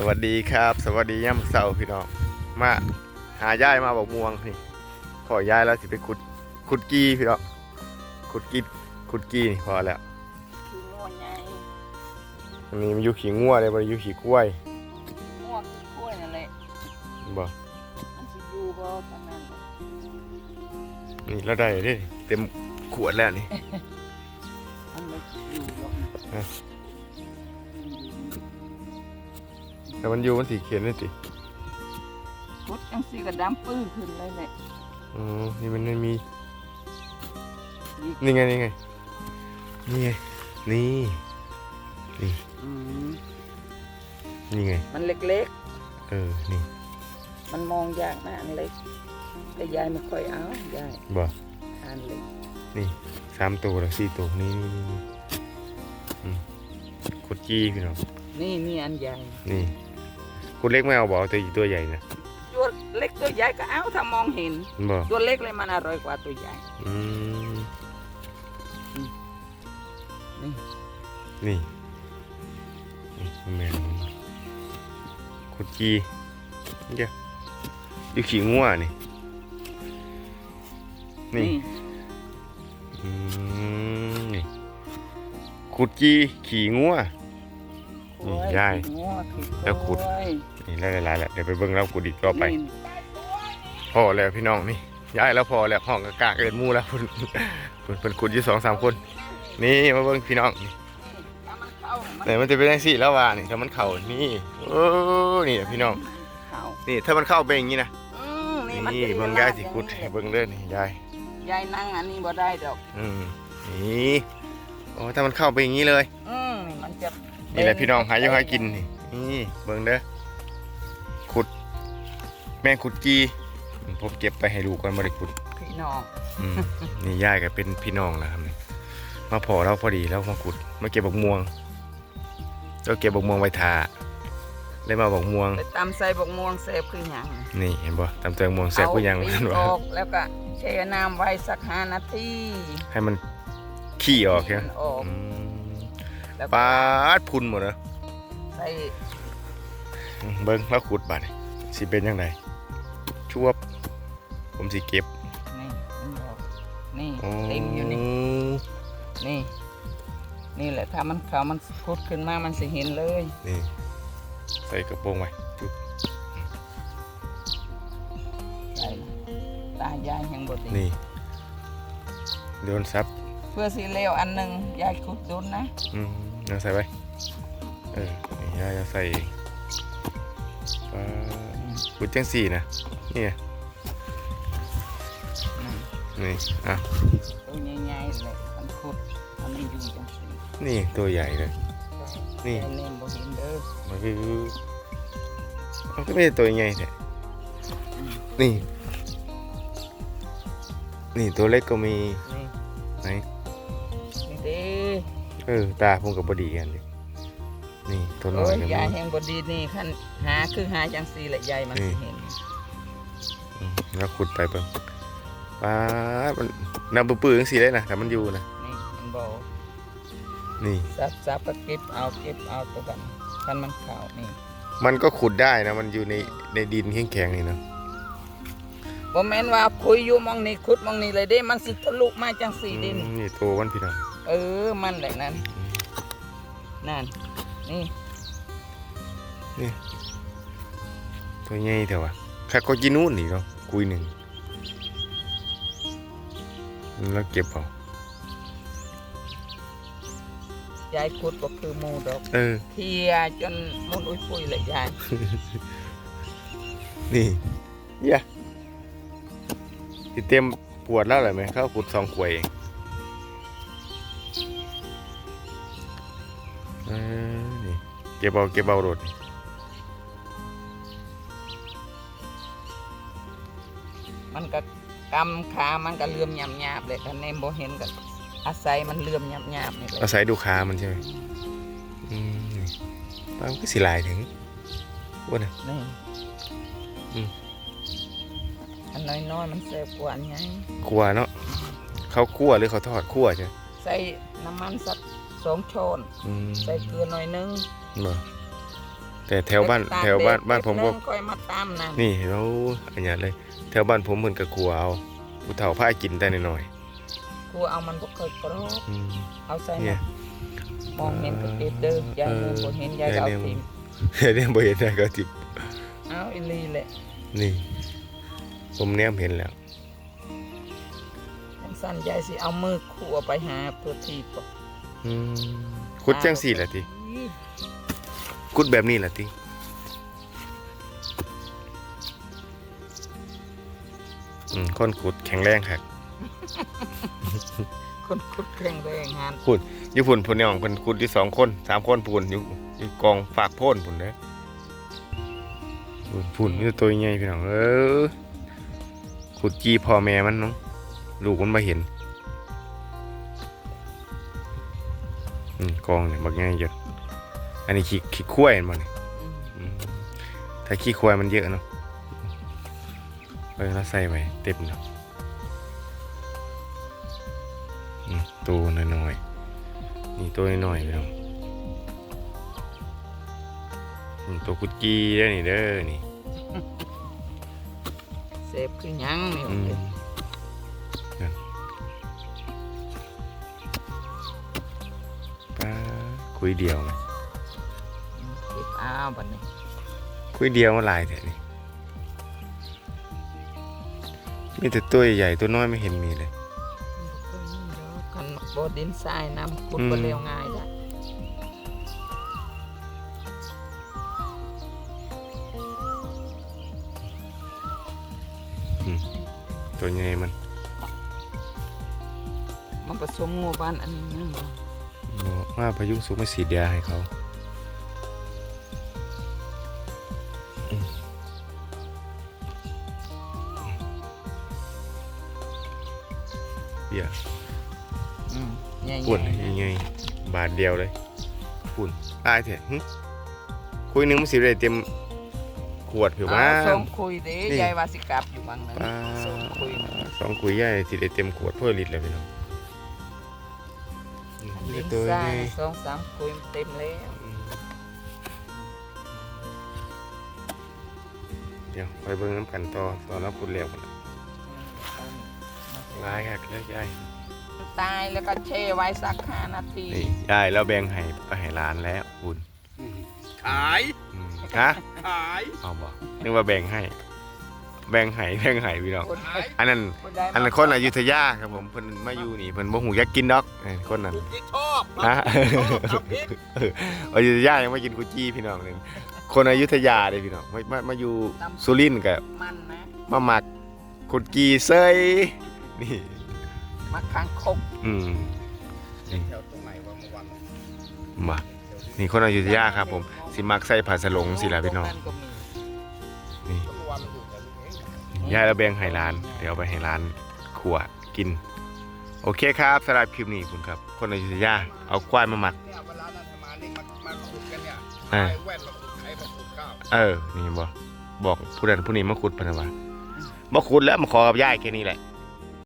สวัสดีครับ สวัสดีย่ำเสาร์พี่น้องมาหาย่ายมาบอกม่วงนี่ขอย่ายแล้วสิไปขุดขุดกี้พี่น้องขุดกี้ขุดกี้นี่พอแล้วคือง่วงไงอันนี้มันอยู่ขี้งัวเลยมันอยู่ขี้กล้วยง่วงคือกล้วยนั่นแหละบ่มันสิอยู่บ่ตอนนั้นนี่เราได้เด้เต็มขวดแล้วนี่มันไม่อยู่หรอก แต่มันอยู่มันสีเขียนนี่สิพุดจังสีก็ดำปื้อขึ้นเลยแหละอ๋อนี่มันไม่มี นี่นี่ไง นี่ไง นี่ไงนี่ อืมนี่ไง มันเล็กเออ นี่ ๆ มันมองยากนะอันเล็ก แต่ยายไม่ค่อยเอายายบ่ ทานเล็กนี่สามตัวหรือสี่ตัวนี่นี่นี่นี่อืมขุดกี้พี่น้อง นี่นี่อันใหญ่นี่ ขุดเล็กไม่เอาบอกตัวตัวใหญ่นะตัวเล็กตัวใหญ่ก็เอาถ้ามองเห็นบ่ตัวเล็กเลยมันอร่อยกว่าตัวใหญ่ อืมนี่นี่นี่แม่นขุดกี้เดี๋ยวอยู่ขี้งัวนี่ นี่นี่อืมนี่ขุดกี้ขี่งัวกล้ว ยยายง่วงคือแล้วขุดกล้วยนี่หลายๆแหละเดี๋ยวไปเบิ่งเราขุดอีกรอบไปนี่พอแล้วพี่น้องนี่ย้ายแล้วพอแล้วห้องกะกากเกินหมู่แล้วเพิ่นเพิ่นเพิ่นขุดอยู่สองสามคน นี่มาเบิ่งพี่น้องนี่ถ้ามันเข้ามันไหนมันจะเป็นจังซี่แล้วว่านี่ถ้ามันเข้านี่โอ้นี่พี่น้องเข้านี่ถ้ามันเข้าเป็นอย่างนี้นะอืมนี่มันนี่จะเบิ่งยายสิขุดให้เบิ่งเด้อนี่ยายยายนั่งอันนี้บ่ได้ดอก อืมนี่โอ้ถ้ามันเข้าไปอย่างนี้เลย อืมนี่มันจะ นี่แหละพี่น้องหาอยู่หากินนี่นี่เบิ่งเด้อขุด แม่งขุดจีผมเก็บไปให้ลูกก่อนบ่ได้ขุดพี่น้องอืมนี่ยายก็เป็นพี่น้องแล้วครับนี่มาพอเราพอดีแล้วมาขุดมาเก็บบักม่วงเราเก็บบักม่วงไว้ทาเลยมาบักม่วงไปตำใส่บกม่วงเสพคือหยังนี่เห็นบ่ตำเตืองม่วงแซ่บกูยังเอานั่นปีกว่าออกแล้วก็แช่น้ำไว้สักห้านาทีให้มันขี้ออกใช่ไหมมันออกอืม แล้วปก็าดพุ่นหมดเลยใส่เบิ่งแล้วขุดบัดนี่สิเป็นยังไงชวบ ผมสิเก็บนี่มันออกนี่อ๋อเต็มอยู่นี่นี่ นี่แหละถ้ามันเขามันพุดขึ้นมามันสิเห็นเลยนี่ใส่กระโปรงไว้จุ๊บใส่ตายายแห่งบดีนี่ โดนซับเพื่อสิเลวอันหนึ่งยายขุดโดนนะอืมเอาใส่ไว้เออนี่ยายจะใส่เองปาขุดจังสี่นะนี่ไงอืมนี่อะตัวใหญ่ๆเลยมันขุดมันไม่อยู่จังสินี่ตัวใหญ่เลยนี่ยายเล่นบ่เห็นเด้อมันคือมันก็ไม่ได้ตัวใหญ่แท้นี่ นี่ตัวเล็กก็มีนี่ไหนนี่เด้ เออตาผมกับบดีกันดินี่ตัวน้อโอ้ยยก็มียายแห่งบดีนี่คันหาคือหาจังสีแหละยายมันนี่สิเห็นอืมแล้วขุดไปเบิ่งปาดมันนำปื้อๆจังสี่เลยนะแต่มันอยู่นะนี่มันบอกนี่ซับซับก็เก็บเอาเก็บเอาตัวกันคันมันขาวนี่ มันก็ขุดได้นะ มันอยู่ในในดินแข็งๆนี่นะบ่แม่นว่าคุยอยู่หมองนี่ขุดหมองนี่เลยเด้ มันสิทะลุมาจังสีดินอืมนี่ตัวมันพี่น้อง เออ มันแหละนั่นนั่น นี่ตัวใหญ่เถอะวะข้าก็กินนู่นนี่เนาะคุยหนึ่ง แล้วเก็บเอายายขุดก็คือหมูดอกเออเทียจนมุนอุ้ยปุ้ยเลยยาย นี่เหี้ยที่เต็มปวดแล้วเหรอไหมเข้าขุดสองขวดเอง เออนี่เก็บเอาเก็บเอาโดดนี่มันก็กำขามันก็เลื่อมหยาบๆเลยคันแนมบ่เห็นก็อาศัยมันเลื่อมหยาบๆนี่แหละอาศัยดูขามันใช่ไหมอืมนี่ปลามันก็สิหลายถึงว่าน่ะนี่อืมอันน้อยๆมันแซ่บกว่าอันใหญ่คั่วเนาะเขาคั่วหรือเขาทอดคั่วใช่ไหมใส่น้ำมันสัก สองช้อน อืมใส่เกลือหน่อยนึงบ่แต่แถวบ้านแถวบ้านบ้านผมก็เริ่ค่อยมาตามนั่นนี่เราอันนี้เลย แถวบ้านผมเหมือนกับกลัวเอาผู้เฒ่าพากินแต่น้อยครูเอามันบ่เคยกรอบๆอืมเอาใส่เนี่มาย มองเห็นก็เก็บเด้อยายมือบ่เห็นยายก็เอาทิ่มเนี่ยบ่เห็นได้ก็ติบเอาอีหลีแหละนี่ ผมแนมเห็นแล้วจังสั้นยายสิเอามือขัวไปหาตัวทีบอืม ขุดจังสี่ล่ะติขุดแบบนี้ล่ะติอืมคนขุดแข็งแรงครับคนขุดแข็งแรงงานขุดอยู่พุ่นพุ่นน้องเพิ่นขุดอยู่สองคนสามคนพุ่นอยู่อยู่กองฝากโพ่นพุ่นเด้อพุ่นพุ่นมีแต่ตัวใหญ่พี่น้องเออขุดจีพ่อแม่มันเนาะลูกมันมาเห็น กองเนี่ยบักใหญ่เยอะอันนี้ขี้ขี้ข้วยเห็นบ่นี่อืมอืมถ้าขี้ควายมันเยอะเนาะเออแล้วใส่ไปเต็มเนาะอืมตัวน้อยๆนี่ตัวน้อยๆพี่น้องอืมตัวกุดกี้เด้อนี่เด้อนี่เสพคือหยังนี่อืมนั่น คุยเดียวไหมเก็บอ้าวบัดนี้คุยเดียวมาหลายแต่นี่มีแต่ตัวใหญ่ๆตัวน้อยไม่เห็นมีเลยกันบ่ดินทรายน้ำขุดอืมบ่เร็วง่ายจ้ะตัวใหญ่มัน มันผสมงัวบ้านอันนี้นึงบ่ ว่าพายุสูงไม่สีดยาให้เขาเบียร์อืมใหญ่ๆปุ่นยังไงบาทเดียวเลยปุ่นตายเถอะคุยหนึงมันสิได้เต็มขวดผิวมาอ้าส้มคุยเด้ยายวาสิกับอยู่บางนั้นส้มคุยสองคุยใหญ่สิได้เต็มขวดเพื่อลิตรเลยพี่น้อง มดินี่นตัวทราใหยญ่สองสามคุยเต็มแล้ว เดี๋ยวไปเบิ่งน้ำกันต่อตอนรับปุ่นเร็วกันร้ายค่ะเลยยายตายแล้วก็แช่ไว้สักห้านาทีนี่ยายแล้วแบ่งให้ไปให้ร้านแล้วคุณขาย อืมฮะขาย เอาบอกนึกว่าแบ่งให้ แบ่งให้แบ่งให้พี่น้อง คนขายอันนั้น คนใดอันนั้นคนอยุธยาครับผมเพิ่นมาอยู่นี่เพิ่นบ่หูอยากกินดอกเออคนนั้นลูกที่ชอบฮะชอบทำพริกเอออยุธยายังไม่กินกุจี้พี่น้องหนึงคนอยุธยาเด้พี่น้องมามามาอยู่สุรินทร์กับมันนะมาหมักกุจี้เซยนี่มาคางคกอืมแถวตรงไหนวะเมื่อวานมานี่คนอยุธยาครับผมสิมักใส่ผ้าสลงสิล่ะพี่น้อง ตรก็มี ยายแล้วแบ่งให้ร้าน เดี๋ยวเอาไปให้ร้านขวกิน โอเคครับสำหรับคลิปนี้คุณครับ คนอยุธยาเอาควายมาหมักเนี่ยเวลานั้นมานี่มามาขุดกันเนี่ยอ่าไอ้แว่นมาขุดไข่มาขุดข้าวเออ นี่บอกบอกผู้นั้นผู้นี้มาขุดพะนะวะมาขุดแล้วมาขอกับยายแค่นี้แหละอ